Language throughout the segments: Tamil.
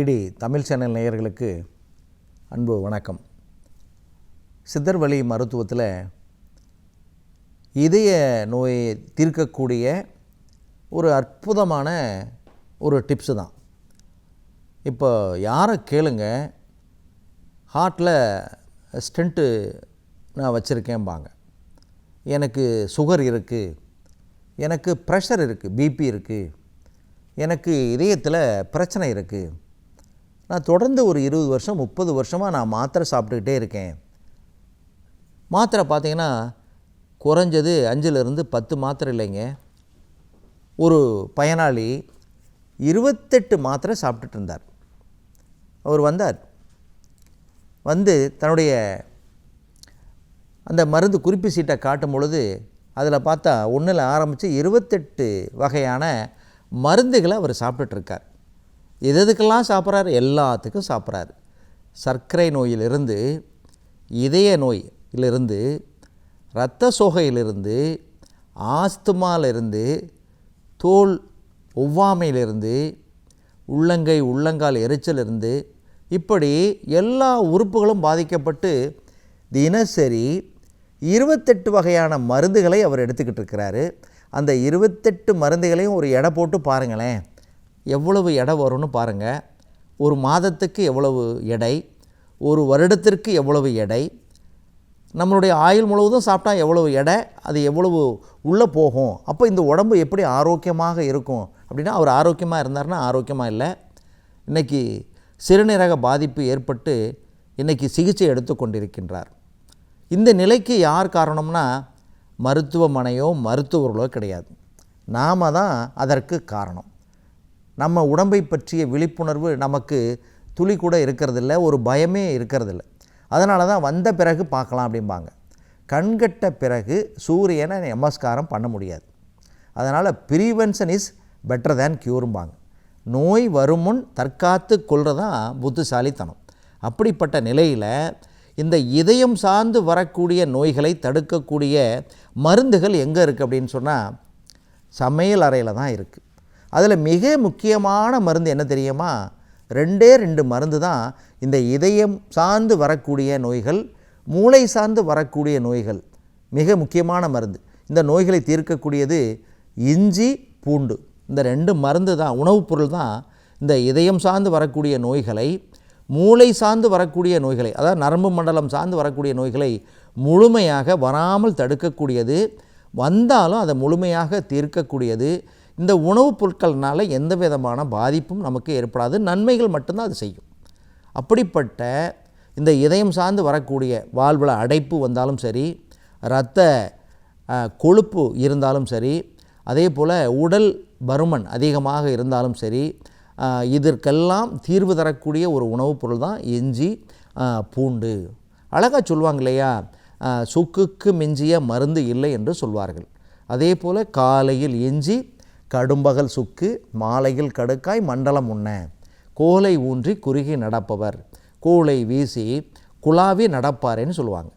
டிடி தமிழ் சேனல் நேயர்களுக்கு அன்பு வணக்கம். சித்தர் வழி மருத்துவத்தில் இதய நோயை தீர்க்கக்கூடிய ஒரு அற்புதமான ஒரு டிப்ஸு தான். இப்போ யாரை கேளுங்க ஹார்ட்டில் ஸ்டென்ட்டு நான் வச்சுருக்கேன்பாங்க எனக்கு சுகர் இருக்குது எனக்கு ப்ரெஷர் இருக்குது பிபி இருக்குது எனக்கு இதயத்தில் பிரச்சனை இருக்குது நான் தொடர்ந்து ஒரு இருபது வருஷம் முப்பது வருஷமாக நான் மாத்திரை சாப்பிட்டுக்கிட்டே இருக்கேன். மாத்திரை பார்த்தீங்கன்னா குறைஞ்சது அஞ்சுலேருந்து பத்து மாத்திரை இல்லைங்க. ஒரு பயனாளி இருபத்தெட்டு மாத்திரை சாப்பிட்டுட்டு இருந்தார். அவர் வந்தார். வந்து தன்னுடைய அந்த மருந்து குறிப்பு சீட்டை காட்டும் பொழுது அதில் பார்த்தா ஒன்றில் ஆரம்பித்து இருபத்தெட்டு வகையான மருந்துகளை அவர் சாப்பிட்டுட்ருக்கார் எது எதுக்கெல்லாம் சாப்பிட்றாரு? எல்லாத்துக்கும் சாப்பிட்றாரு. சர்க்கரை நோயிலிருந்து இதய நோயிலிருந்து இரத்த சோகையிலிருந்து ஆஸ்துமாலிருந்து தோல் ஒவ்வாமையிலிருந்து உள்ளங்கை உள்ளங்கால் எரிச்சலிருந்து இப்படி எல்லா உறுப்புகளும் பாதிக்கப்பட்டு தினசரி இருபத்தெட்டு வகையான மருந்துகளை அவர் எடுத்துக்கிட்டு இருக்கிறாரு. அந்த இருபத்தெட்டு மருந்துகளையும் ஒரு எடை போட்டு பாருங்களேன். எவ்வளவு எடை வரும்னு பாருங்கள் ஒரு மாதத்துக்கு எவ்வளவு எடை ஒரு வருடத்திற்கு எவ்வளவு எடை நம்மளுடைய ஆயுள் முழுவதும் சாப்பிட்டா எவ்வளவு எடை அது எவ்வளவு உள்ளே போகும். அப்போ இந்த உடம்பு எப்படி ஆரோக்கியமாக இருக்கும்? அப்படின்னா அவர் ஆரோக்கியமாக இருந்தார்னா ஆரோக்கியமாக இல்லை. இன்றைக்கி சிறுநீரக பாதிப்பு ஏற்பட்டு இன்றைக்கி சிகிச்சை எடுத்து கொண்டிருக்கின்றார். இந்த நிலைக்கு யார் காரணம்னா மருத்துவமனையோ மருத்துவர்களோ கிடையாது. நாம் தான் அதற்கு காரணம். நம்ம உடம்பை பற்றிய விழிப்புணர்வு நமக்கு துளி கூட இருக்கிறதில்ல ஒரு பயமே இருக்கிறதில்ல. அதனால தான் வந்த பிறகு பார்க்கலாம் அப்படிம்பாங்க. கண்கட்ட பிறகு சூரியனை நமஸ்காரம் பண்ண முடியாது. அதனால் ப்ரீவென்ஷன் இஸ் பெட்டர் தேன் க்யூரும்பாங்க. நோய் வருமுன் தற்காத்து கொள்றதான் புத்திசாலித்தனம். அப்படிப்பட்ட நிலையில் இந்த இதயம் சார்ந்து வரக்கூடிய நோய்களை தடுக்கக்கூடிய மருந்துகள் எங்கே இருக்குது அப்படின்னு சொன்னால் சமையல் அறையில் தான் இருக்குது அதில் மிக முக்கியமான மருந்து என்ன தெரியுமா? ரெண்டே ரெண்டு மருந்து தான் இந்த இதயம் சார்ந்து வரக்கூடிய நோய்கள் மூளை சார்ந்து வரக்கூடிய நோய்கள் மிக முக்கியமான மருந்து. இந்த நோய்களை தீர்க்கக்கூடியது இஞ்சி பூண்டு. இந்த ரெண்டு மருந்து தான் உணவுப் பொருள் தான் இந்த இதயம் சார்ந்து வரக்கூடிய நோய்களை மூளை சார்ந்து வரக்கூடிய நோய்களை அதாவது நரம்பு மண்டலம் சார்ந்து வரக்கூடிய நோய்களை முழுமையாக வராமல் தடுக்கக்கூடியது. வந்தாலும் அதை முழுமையாக தீர்க்கக்கூடியது. இந்த உணவுப் பொருட்கள்னால எந்த விதமான பாதிப்பும் நமக்கு ஏற்படாது. நன்மைகள் மட்டும்தான் அது செய்யும். அப்படிப்பட்ட இந்த இதயம் சார்ந்து வரக்கூடிய வாழ்வில் அடைப்பு வந்தாலும் சரி இரத்த கொழுப்பு இருந்தாலும் சரி அதே போல் உடல் பருமன் அதிகமாக இருந்தாலும் சரி இதற்கெல்லாம் தீர்வு தரக்கூடிய ஒரு உணவுப் பொருள் தான் இஞ்சி பூண்டு. அழகாக சொல்லுவாங்க இல்லையா? சுக்குக்கு மிஞ்சிய மருந்து இல்லை என்று சொல்வார்கள். அதே போல் காலையில் இஞ்சி கடும்பகல் சுக்கு மாலையில் கடுக்காய் மண்டலம் உண்ண. கோலை ஊன்றி குறுகி நடப்பவர். கோலை வீசி குழாவி நடப்பாரேன்னு சொல்லுவாங்க.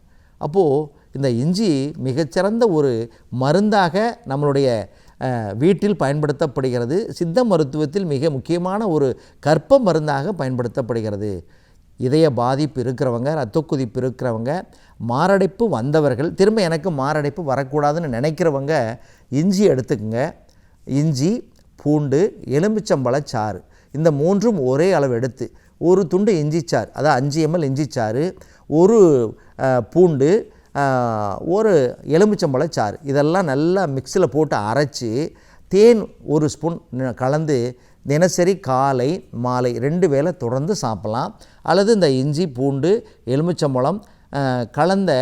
அப்போது இந்த இஞ்சி மிகச்சிறந்த ஒரு மருந்தாக நம்மளுடைய வீட்டில் பயன்படுத்தப்படுகிறது. சித்த மருத்துவத்தில் மிக முக்கியமான ஒரு கற்ப மருந்தாக பயன்படுத்தப்படுகிறது. இதய பாதிப்பு இருக்கிறவங்க ரத்த குதிப்பு இருக்கிறவங்க மாரடைப்பு வந்தவர்கள் திரும்ப எனக்கு மாரடைப்பு வரக்கூடாதுன்னு நினைக்கிறவங்க இஞ்சி எடுத்துக்கோங்க. இஞ்சி பூண்டு எலுமிச்சம்பழ சாறு. இந்த மூன்றும் ஒரே அளவு எடுத்து ஒரு துண்டு இஞ்சிச்சாறு அதாவது அஞ்சு எம்எல் இஞ்சிச்சாறு ஒரு பூண்டு ஒரு எலுமிச்சம்பழ சாறு. இதெல்லாம் நல்லா மிக்சியில் போட்டு அரைச்சி தேன் ஒரு ஸ்பூன் கலந்து தினசரி காலை மாலை ரெண்டு வேளை தொடர்ந்து சாப்பிட்லாம். அல்லது இந்த இஞ்சி பூண்டு எலுமிச்சம்பழம் கலந்த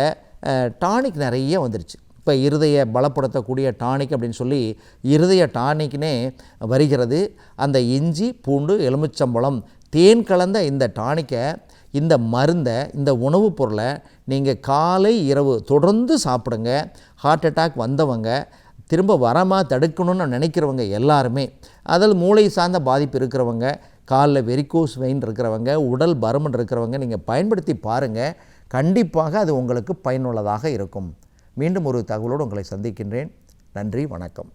டானிக் நிறைய வந்துருச்சு. இப்போ இருதய பலப்படுத்தக்கூடிய டானிக் அப்படின்னு சொல்லி இருதய டானிக்னே வருகிறது. அந்த இஞ்சி பூண்டு எலுமிச்சம்பழம் தேன் கலந்த இந்த டானிக்கை இந்த மருந்தை இந்த உணவுப் பொருளை நீங்கள் காலை இரவு தொடர்ந்து சாப்பிடுங்க. ஹார்ட் அட்டாக் வந்தவங்க திரும்ப வராமல் தடுக்கணும்னு நினைக்கிறவங்க எல்லாருமே அதில் மூளை சார்ந்த பாதிப்பு இருக்கிறவங்க காலில் வெரிகோஸ் வெயின் இருக்கிறவங்க உடல் பருமன் இருக்கிறவங்க நீங்கள் பயன்படுத்தி பாருங்கள் கண்டிப்பாக அது உங்களுக்கு பயனுள்ளதாக இருக்கும். மீண்டும் ஒரு தகவலோடு உங்களை சந்திக்கின்றேன். நன்றி வணக்கம்.